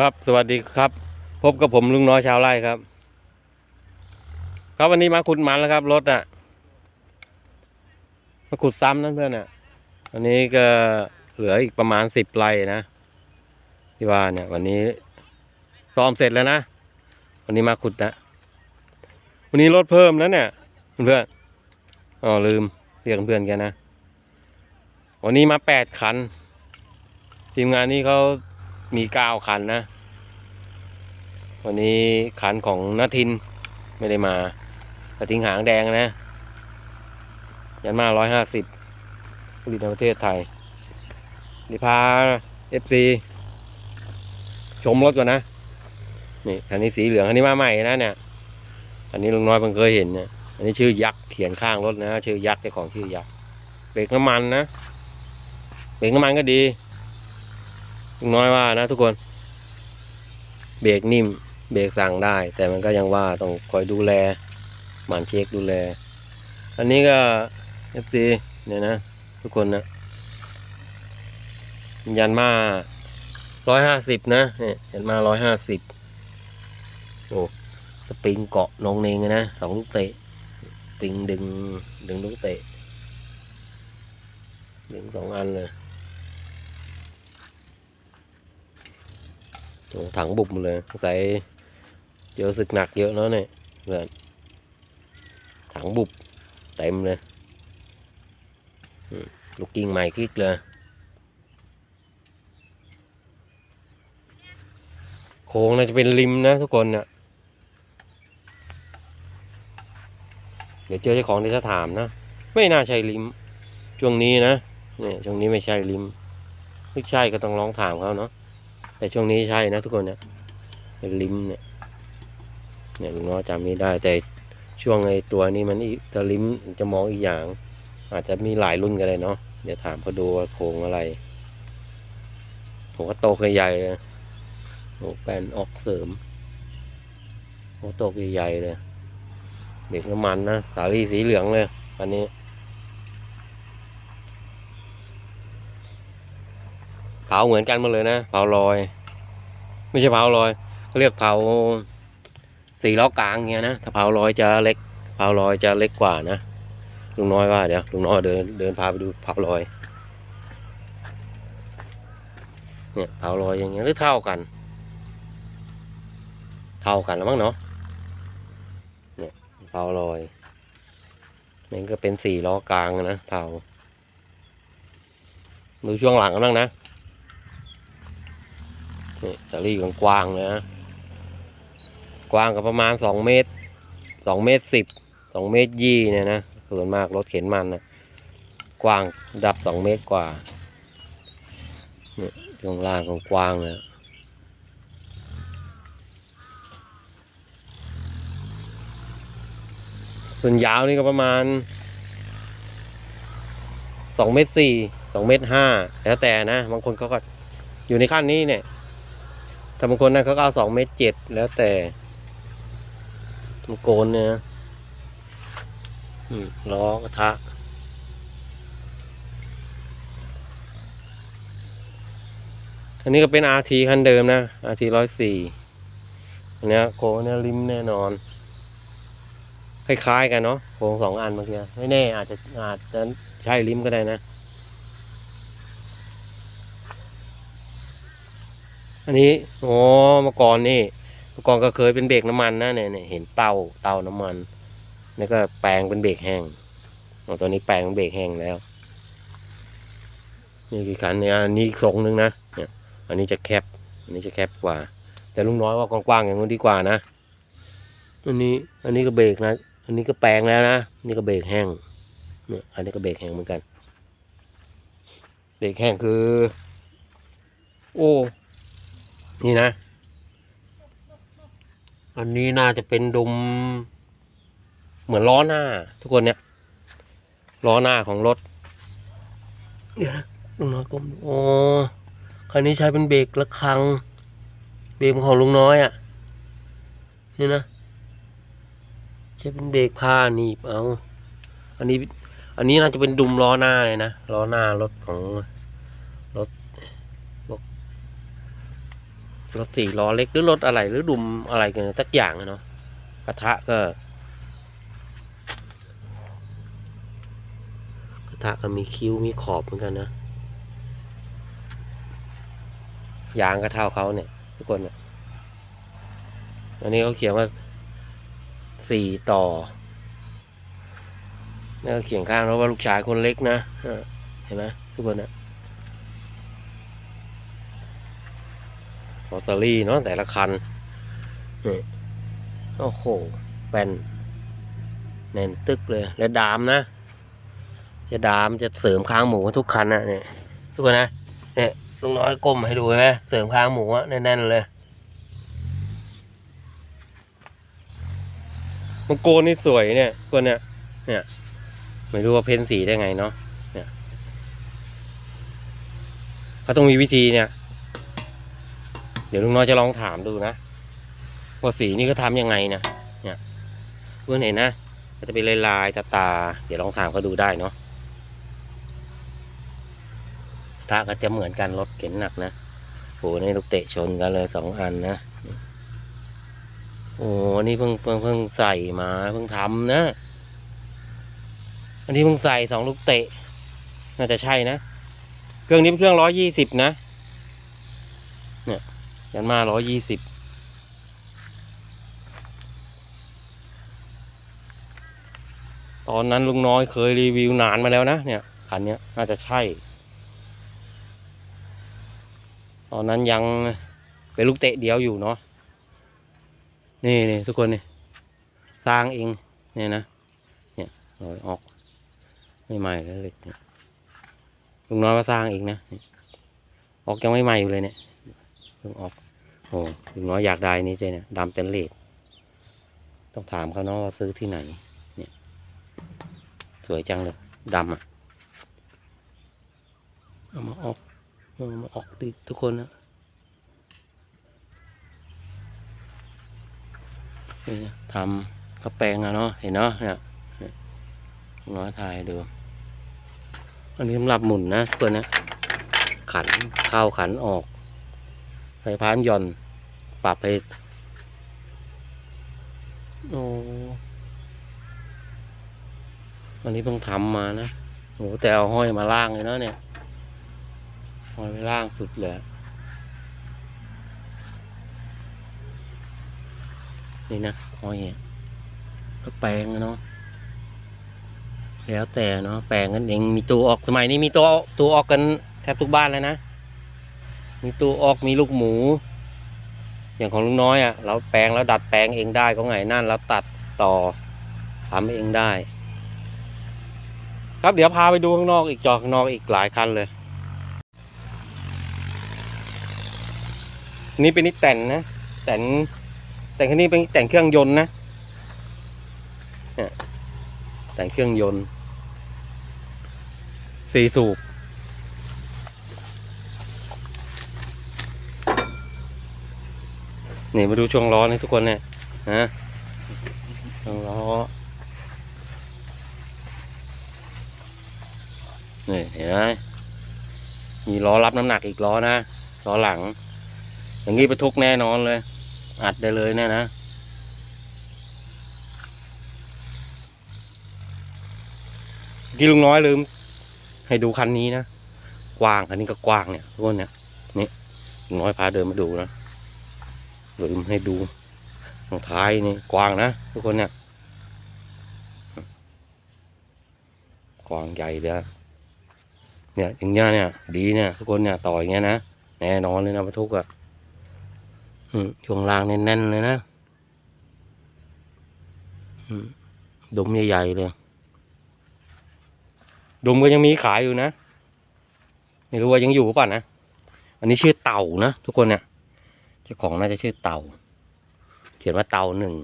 ครับ สวัสดีครับ พบกับผมลุงน้อยชาวไร่ครับ ครับวันนี้มาขุดมันแล้วครับรถอะ มาขุดซ้ำนั่นเพื่อนอะ วันนี้ก็เหลืออีกประมาณสิบไร่นะที่ว่าเนี่ย วันนี้ซ้อมเสร็จแล้วนะ วันนี้มาขุดนะ วันนี้รถเพิ่มแล้วเนี่ย เพื่อนอ๋อลืมเรียกเพื่อนกันนะ วันนี้มาแปดคัน ทีมงานนี้เขา มีเก้าคันนะ วันนี้คันของนาทินไม่ได้มากระทิงหางแดงนะ ยันมาร้อยห้าสิบผลิตในประเทศไทยนี่พาเอฟซีชมรถก่อนนะ นี่คันนี้สีเหลืองคันนี้มาใหม่นะเนี่ยอันนี้ลุงน้อยเพิ่งเคยเห็นเนี่ยอันนี้ชื่อยักษ์เขียนข้างรถนะ ชื่อยักษ์เจ้าของชื่อยักษ์เบรกน้ำมันนะเบรกน้ำมันก็ดี ลุงน้อยว่านะทุกคน เบรกนิ่ม เบรกสั่งได้ แต่มันก็ยังว่าต้องคอยดูแลหมันเช็คดูแล อันนี้ก็ FC เนี่ยนะ ทุกคนนะ ยันมาร้อยห้าสิบนะเนี่ยยันมาร้อยห้าสิบโอ้สปริงเกาะนองเนงนะสองลูกเตะสปริงดึงดึงลูกเตะดึงสองอันเลยโอ้ ถังบุบเลยสงสัยเจอศึกหนักเยอะเนาะเนี่ยเพื่อนถังบุบเต็มเลยลูกกิ้งใหม่คลิกเลยโค้งน่าจะเป็นริมนะทุกคนเนะ่ะเดี๋ยวเจอเจ้าของที่จะถามนะ ไม่น่าใช่ริม ช่วงนี้นะเนี่ยช่วงนี้ไม่ใช่ริมไม่ใช่ก็ต้องลองถามเขาเนาะ แต่ช่วงนี้ใช่นะทุกคนเนี่ยเป็นริมเนี่ยเนี่ยลุงน้อยจำไม่ได้ แต่ช่วงไอ้ตัวนี้มันอีถ้าริมจะมองอีกอย่าง อาจจะมีหลายรุ่นกันเลยเนาะเดี๋ยวถามเขาดูว่าโครงอะไรผมก็โตกใหญ่เลยโอ้แปนออกเสริมโอ้ตกใหญ่เลยเบรกน้ำมันนะสาลีสีเหลืองเลยอันนี้ เผาเหมือนกันหมดเลยนะเผาลอย ไม่ใช่เผาลอยเขาเรียกเผาสี่ล้อกลางเงี้ยนะถ้าเผาลอยจะเล็กเผาลอยจะเล็กกว่านะลุงน้อยว่าเดี๋ยวลุงน้อยเดินเดินพาไปดูเผาลอยเนี่ยเผาลอยอย่างเงี้ยหรือเท่ากัน เท่ากันแล้วมั้งเนาะเนี่ยเผาลอยมันก็เป็นสี่ล้อกลางนะเผาดูช่วงหลังกันบ้างนะ นี่สาลี่กว้างๆเลยนะ กว้างก็ประมาณสองเมตรสองเมตรสิบสองเมตรยี่เนี่ยนะส่วนมากรถเข็นมันนะกว้างดับสองเมตรกว่าเนี่ยช่วงล่างของกว้างเลยส่วนยาวนี่ก็ประมาณสองเมตรสี่สองเมตรห้าแล้วแต่นะ บางคนเขาก็อยู่ในขั้นนี้เนี่ย ถ้าบางคนนะเขาก็เอาสองเมตรเจ็ดแล้วแต่มันโกนเนี่ยล้อกระทะอันนี้ก็เป็น RT คันเดิมนะ RT ร้อยสี่อันนี้โค้งเนี่ยริมแน่นอน คล้ายๆกันเนาะโครงสองอันเมื่อกี้ไม่แน่อาจจะอาจจะใช่ริมก็ได้นะ อันนี้อ๋อเมื่อก่อนนี่เมื่อก่อนก็เคยเป็นเบรกน้ำมันนะเนี่ยเนี่ยเห็นเตาเตาน้ำมันนี่ก็แปลงเป็นเบรกแห้งตอนนี้แปลงเป็นเบรกแห้งแล้ว นี่กี่คันเนี่ยอันนี้อีกทรงหนึ่งนะเนี่ย อันนี้จะแคบอันนี้จะแคบกว่า แต่ลุงน้อยว่ากว้างๆอย่างนู้นดีกว่านะอันนี้อันนี้ก็เบรกนะอันนี้ก็แปลงแล้วนะนี่ก็เบรกแห้งเนี่ยอันนี้ก็เบรกแห้งเหมือนกัน เบรกแห้งคือ โอ้ นี่นะ อันนี้น่าจะเป็นดุมเหมือนล้อหน้า ทุกคนเนี่ยล้อหน้าของรถ เดี๋ยวนะลุงน้อยก้มอ๋อคันนี้ใช้เป็นเบรกระคัง เบรกของลุงน้อยอะ่ะ นี่นะ ใช้เป็นเบรกผ้าหนีบเอา อันนี้ อันนี้น่าจะเป็นดุมล้อหน้าเลยนะล้อหน้ารถของ รถสี่ล้อเล็กหรือรถอะไรหรือดุมอะไรกันสักอย่างเนาะกระทะก็กระทะก็มีคิ้วมีขอบเหมือนกันนะยางก็เท่าเขาเนี่ย ทุกคนเนี่ยอันนี้เขาเขียนว่าสี่ต่อนี่ก็เขียนข้างแล้วว่าลูกชายคนเล็กนะเออเห็นไหมทุกคนนะ ออสซารี่เนาะแต่ละคันนี่โอ้โหแป้นแน่นตึกเลย และดามนะ จะดามจะเสริมค้างหมูทุกคันนะเนี่ยทุกคนนะเนี่ยลุงน้อยก้มให้ดูไหมเสริมค้างหมูอะแน่นๆเลยมังโกรนี่สวยเนี่ยคนเนี่ย เนี่ย ไม่รู้ว่าเพ้นสีได้ไงเนาะเนี่ยเขาต้องมีวิธีเนี่ยเดี๋ยวลุงน้อยจะลองถามดูนะว่าสีนี่ก็ทำยังไงนะเนี่ยเพื่อนเห็นนะก็จะเป็นลายๆตาตา เดี๋ยวลองถามเขาดูได้เนาะตาก็จะเหมือนกันรถเข็นหนักนะโหนี่ลูกเตะชนกันเลยสองอันนะโอ้นี่เพิ่งเพิ่งเพิ่งใส่มาเพิ่งทำนะ อันนี้เพิ่งใส่สองลูกเตะน่าจะใช่นะ เครื่องนี้เป็นเครื่องร้อยยี่สิบนะ ยันมาร้อยยี่สิบตอนนั้นลุงน้อยเคยรีวิวนานมาแล้วนะเนี่ยคันนี้น่าจะใช่ ตอนนั้นยังเป็นลูกเตะเดียวอยู่เนาะนี่นี่ทุกคนนี่สร้างเองเนี่ยนะเนี่ยลอยออกไม่ใหม่แล้วเหล็กเนี่ยลุงน้อยมาสร้างเองนะออกยังไม่ใหม่อยู่เลยเนี่ยเพิ่งออก โอ้ลุงน้อยอยากได้นี้เจเนี่ยดำเต็นเลดต้องถามเขาเนาะว่าซื้อที่ไหน เนี่ย สวยจังเลยดำอะ เอามาออกเอามาออกดิทุกคนนะนี่ทำกระแปลงอะเนาะ เห็นเนาะเนี่ยเนี่ยน้อยถ่ายดู อันนี้สำหรับหมุนนะทุกคนนะ ขันเข้าขันออก ไฟพานหย่อน ปรับให้โอ้อันนี้เพิ่งทำมานะโอ้แต่เอาห้อยมาล่างเลยเนาะเนี่ยห้อยไปล่างสุดเลยนี่นะห้อยเนี่ยก็แปลงอะเนาะแล้วแต่เนาะแปลงกันเองมีตัวออกสมัยนี้มีตัวตัวออกกันแทบทุกบ้านแล้วนะ มีตัวออกมีลูกหมู อย่างของลุงน้อยอะ่ะ เราแปลงแล้วดัดแปลงเองได้ก็ไงนั่นเราตัดต่อทำเองได้ ครับเดี๋ยวพาไปดูข้างนอกอีกจอข้างนอกอีกหลายคันเลย นี่เป็นนิแต่นนะแต่นแต่งคันนี้เป็นแต่งเครื่องยนต์นะแต่งเครื่องยนต์สี่สูบ นี่มาดูช่วงล้อนี่ทุกคนเนี่ยนะช่วงล้อนี่เห็นไหมมีล้อรับน้ำหนักอีกล้อนะล้อหลัง อย่างนี้ไปทุกแน่นอนเลย อัดได้เลยเนี่ยนะที่ลุงน้อยลืม ให้ดูคันนี้นะกว้างคันนี้ก็กว้างเนี่ยทุกคนเนี่ยนี่ลุงน้อยพาเดินมาดูนะ ลืมให้ดูตรงท้ายนี่กว้างนะทุกคนเนี่ยกว้างใหญ่เลยอะเนี่ยอย่างเงี้ยเนี่ย ดีเนี่ยทุกคนเนี่ยต่ออย่างเงี้ยนะแน่นอนเลยนะบรรทุกอะช่วงล่างแน่นๆเลยนะอืมดมใหญ่ๆเลยดมก็ยังมีขายอยู่นะ ไม่รู้ว่ายังอยู่หรือเปล่านะ อันนี้ชื่อเต่านะทุกคนเนี่ย เจ้าของน่าจะชื่อเต่า เขียนว่าเต่าหนึ่ง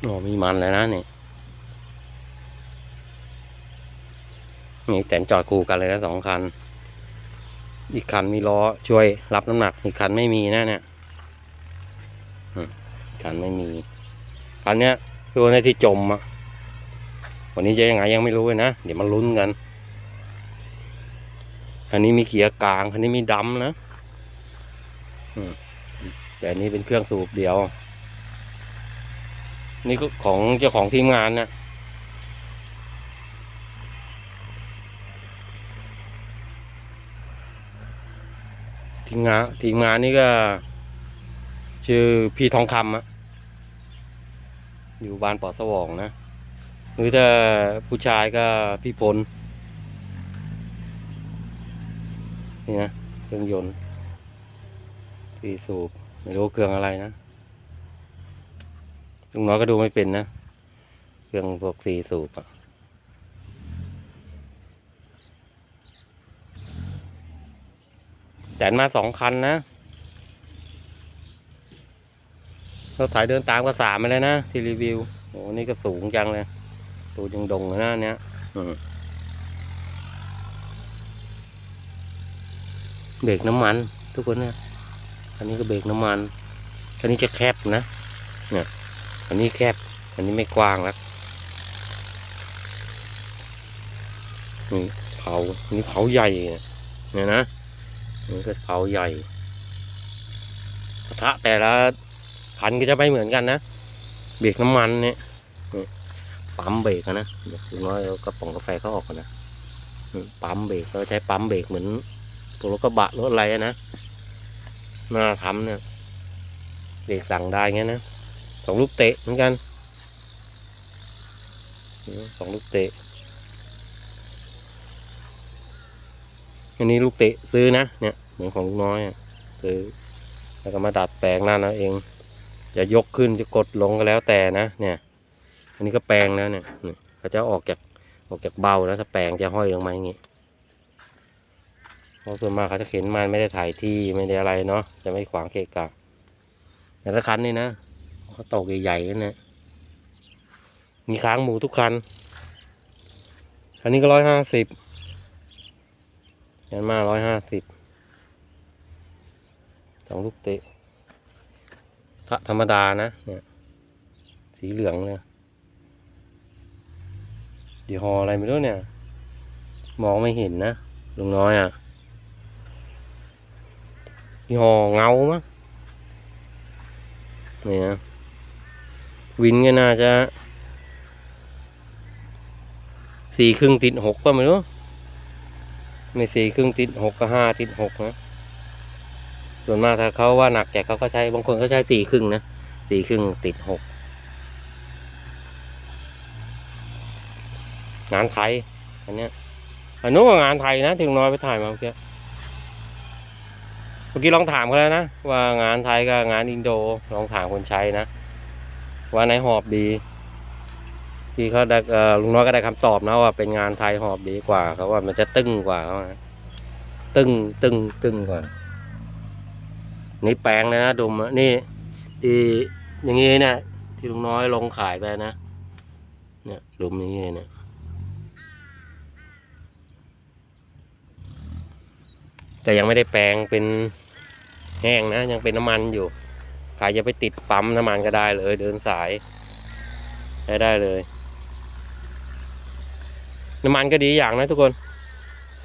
โอ้มีมันเลยนะเนี่ยนี่แต่นจอดคู่กันเลยนะสองคัน อีกคันมีล้อช่วยรับน้ำหนัก อีกคันไม่มีนะเนี่ยคันไม่มีคันเนี้ยตัวในที่จมอะ วันนี้จะยังไงยังไม่รู้เลยนะ เดี๋ยวมาลุ้นกันอันนี้มีเกียร์กลางอันนี้มีดำนะแต่อันนี้เป็นเครื่องสูบเดียว นี่ก็ของเจ้าของทีมงานนะทีมงานทีมงานนี่ก็ ชื่อพี่ทองคำอะอยู่บ้านปอสวองนะ หรือถ้าผู้ชายก็พี่พลนี่นะเครื่องยนต์สี่สูบไม่รู้เครื่องอะไรนะลุงน้อยก็ดูไม่เป็นนะ เครื่องพวกสี่สูบอะแจนมาสองคันนะรถถ่ายเดินตามก็สามไปเลยนะ ที่รีวิว โอ้นี่ก็สูงจังเลย ตัวยังดงนะเนี้ยเบรกน้ำมัน ทุกคนนะอันนี้ก็เบรกน้ำมันอันนี้จะแคบนะเนี่ยอันนี้แคบ อันนี้ไม่กว้างแล้วนี่เขานี่เขาใหญ่เนี่ยนะนี่ก็เขาใหญ่กระทะแต่ละคันก็จะไม่เหมือนกันนะ เบรกน้ำมันเนี่ย ปั๊มเบรกนะเดี๋ยวดูน้อยเอากระป๋องกาแฟเขาออกก่อนนะปั๊มเบรกเราใช้ปั๊มเบรกเหมือนตัวรถกระบะรถอะไรนะหน้าทำเนี่ยเด็กสั่งได้เงี้ยนะสองลูกเตะเหมือนกันสองลูกเตะอันนี้ลูกเตะซื้อนะเนี่ยเหมือนของลูกน้อยซื้อแล้วก็มาดัดแปลงนั่นเอาเองจะยกขึ้นจะกดลงก็แล้วแต่นะเนี่ย อันนี้ก็แปลงแล้วเนี่ยเขาจะออกจากออกจากเบาแล้วถ้าแปลงจะห้อยลงมาอย่างงี้เพราะส่วนมากเขาจะเข็นมันไม่ได้ถ่ายที่ไม่ได้อะไรเนาะจะไม่ขวางเกะกะแต่ละคันนี่นะเขาตกใหญ่ๆกันเนี่ยมีค้างหมูทุกคันคันนี้ก็ร้อยห้าสิบยันมาร้อยห้าสิบสองลูกเตะธรรมดานะ เนี่ย สีเหลืองเนี่ย ดีหออะไรไม่รู้เนี่ย มองไม่เห็นนะลุงน้อยอะยี่ห้อเงามั้งนี่นะวินก็น่าจะสี่ครึ่งติดหกป่ะไม่รู้ไม่สี่ครึ่งติดหกก็ห้าติดหกนะส่วนมากถ้าเขาว่าหนักแกเขาก็ใช้บางคนเขาใช้สี่ครึ่งนะสี่ครึ่งติดหก งานไทย อันเนี้ยอันนู้นก็งานไทยนะที่ลุงน้อยไปถ่ายมาเมื่อกี้เมื่อกี้ลองถามเขาแล้วนะว่างานไทยกับงานอินโดลองถามคนใช้นะว่าไหนหอบดีที่เขาได้ลุงน้อยก็ได้คำตอบนะว่าเป็นงานไทยหอบดีกว่าเขาว่ามันจะตึงกว่าเขาตึงตึงตึงกว่า นี่แปลงเลยนะดุมนี่ที่อย่างงี้เนี่ยที่ลุงน้อยลงขายไปนะเนี่ยดุมอย่างงี้เนี่ย แต่ยังไม่ได้แปลงเป็นแห้งนะ ยังเป็นน้ำมันอยู่ใครจะไปติดปั๊มน้ำมันก็ได้เลย เดินสายใช้ได้เลย น้ำมันก็ดีอย่างนะทุกคน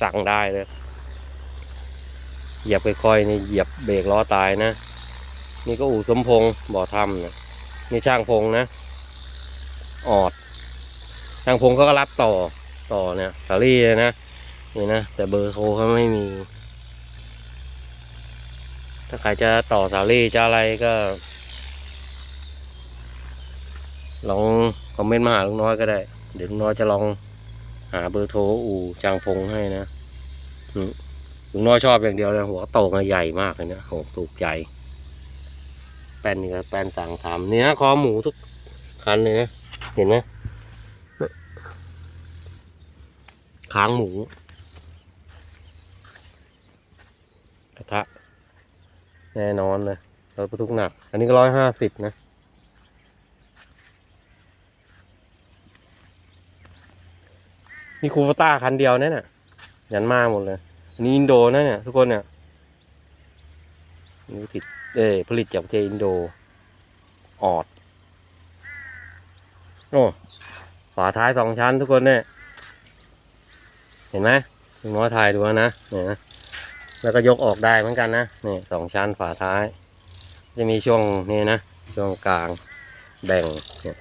สั่งได้เลย เหยียบค่อยๆนี่เหยียบเบรกล้อตายนะ นี่ก็อู่สมพงษ์บ่อทำนะนี่ช่างพงษ์นะ ออด ช่างพงษ์ก็รับต่อต่อเนี่ยสาลี่เลยนะนี่นะแต่เบอร์โทรเขาไม่มี ถ้าใครจะต่อสาลี่จะอะไรก็ลองคอมเมนต์มาหาลุงน้อยก็ได้ เดี๋ยวลุงน้อยจะลองหาเบอร์โทรอู่จางพงให้นะลุงน้อยชอบอย่างเดียวเลยหัวโตมาใหญ่มากเลยนะโหถูกใจ แป้นนี่ก็แป้นสั่งทำเนี่ยคอหมูทุกคันเลยนะ เห็นไหมค้างหมูกระทะ แน่นอนเลยรถบรรทุกหนัก อันนี้ก็ร้อยห้าสิบนะมีคูปต้าคันเดียวเนี่ยน่ะยันมาหมดเลย อันนี้อินโดนะเนี่ย ทุกคนเนี่ยนี่ติดเอ้ยผลิตจากประเทศอินโด ออด โอ้ฝาท้ายสองชั้นทุกคนเนี่ย เห็นไหมลุงน้อยถ่ายดูนะเนี่ย แล้วก็ยกออกได้เหมือนกันนะนี่สองชั้นฝาท้าย จะมีช่วงนี้นะช่วงกลางแบ่งเนี่ย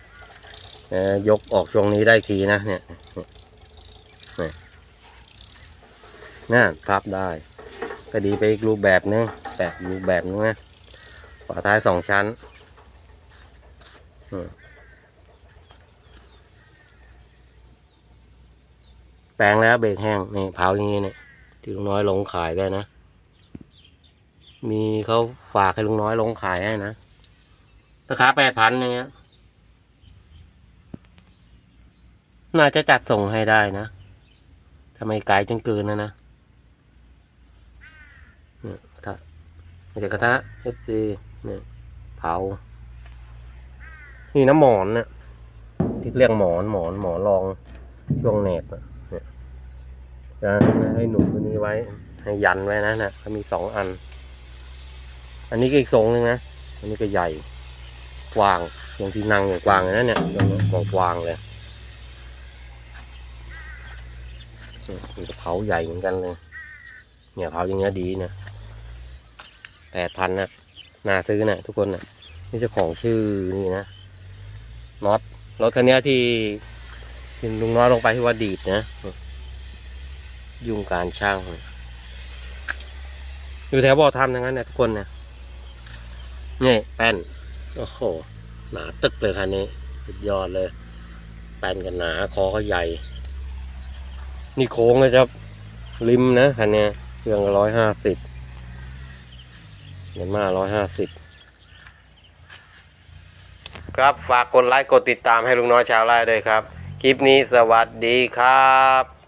ยกออกช่วงนี้ได้ทีนะเนี่ยนี่นี่ยพับได้ ก็ดีไปอีกรูปแบบนึงแบบรูปแบบนึงนะฝาท้ายสองชั้นแปลงแล้วเบรกแห้งนี่เผาอย่างนี้เนี่ย ที่ลุงน้อยลงขายได้นะ มีเขาฝากให้ลุงน้อยลงขายให้นะราคาแปดพันอย่างเงี้ย น่าจะจัดส่งให้ได้นะทำไมไกลจนเกินนะนะเนี่ยกระทะม่ใช่กระทะเอฟซีเนี่ยเผา นี่น้ำหมอนเนี่ยที่เรียกหมอนหมอนหมอนรองช่วงแหนบอะ นี่ยจะให้หนุนตัวนี้ไว้ ให้ยันไว้นะนะเขามีสองอัน อันนี้ก็อีกทรงหนึงนะ อันนี้ก็ใหญ่ กว้าง อย่างที่นั่งอย่างกว้างนะเนี่ยตรงนี้กว้างเลยนี่มันจะเผาใหญ่เหมือนกันเลย เนี่ยเผาอย่างเงี้ยดีนะแปดพันนะน่าซื้อนะทุกคนนะนี่เจ้าของชื่อนี่นะน็อตรถคันนี้ที่ที่ลุงน้อยลงไปที่ว่าดีดนะ ยุ่งการช่างอยู่แถวบ่อทำทั้งนั้นนะทุกคนนะนี่แป้น โอ้โห หนาตึกเลยคันนี้ สุดยอดเลย แป้นกันหนาคอก็ใหญ่ นี่โค้งเลยครับ ริมนะคันเนี้ยเครื่องร้อยห้าสิบเงินมาร้อยห้าสิบครับฝากกดไลค์กดติดตามให้ลุงน้อยชาวไร่ด้วยครับ คลิปนี้สวัสดีครับ